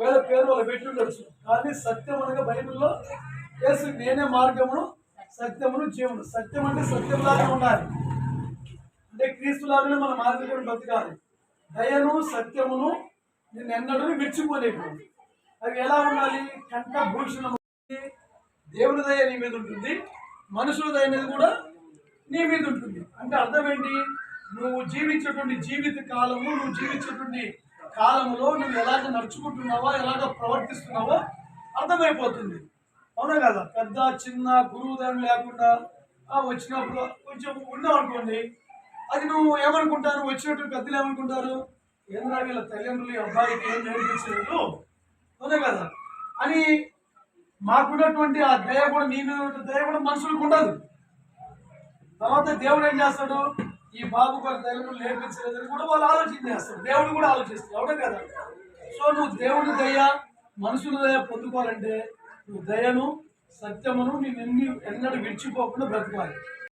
వేల పేరు వాళ్ళు పెట్టి ఉండొచ్చు కానీ సత్యం అనగా బైబిల్లో యేసు నేనే మార్గమును సత్యమును జీవను సత్యం అంటే సత్యంలాగా ఉండాలి. అంటే క్రీస్తులాగానే మన మార్గం బతకాలి. దయను సత్యమును నేను ఎన్నడూ విడిచిపోలేకు అవి ఎలా ఉండాలి? కంఠ భూషణం దేవుని దయ నీ మీద ఉంటుంది. మనుషుల దయ మీద కూడా నీ మీద ఉంటుంది. అంటే అర్థం ఏంటి? నువ్వు జీవించేటువంటి జీవిత కాలము నువ్వు జీవించేటువంటి కాలంలో నువ్వు ఎలాగ నడుచుకుంటున్నావో ఎలాగ ప్రవర్తిస్తున్నావో అర్థమైపోతుంది. అవునా కదా? పెద్ద చిన్న గురువు దాని లేకుండా వచ్చినప్పుడు కొంచెం ఉన్నావు అనుకోండి అది నువ్వు ఏమనుకుంటారు? వచ్చినట్టు పెద్దలు ఏమనుకుంటారు? ఏంద్రా వీళ్ళ తల్లిదండ్రులు అబ్బాయికి ఏం నేర్పించలేదు? అవునా కదా? అని మాకున్నటువంటి ఆ దయ కూడా నీ మీద దయ కూడా మనుషులకు ఉండదు. తర్వాత దేవుడు ఏం చేస్తాడు? ఈ బాబు గారి లేపించలేదని కూడా వాళ్ళు ఆలోచన చేస్తారు. దేవుడు కూడా ఆలోచిస్తారు. అవునా కదా? సో నువ్వు దేవుడి దయ మనుషుల దయ పొందుకోవాలంటే నువ్వు దయను సత్యమును నేను ఎన్ని ఎన్నడూ విడిచిపోకుండా బ్రతకాలి.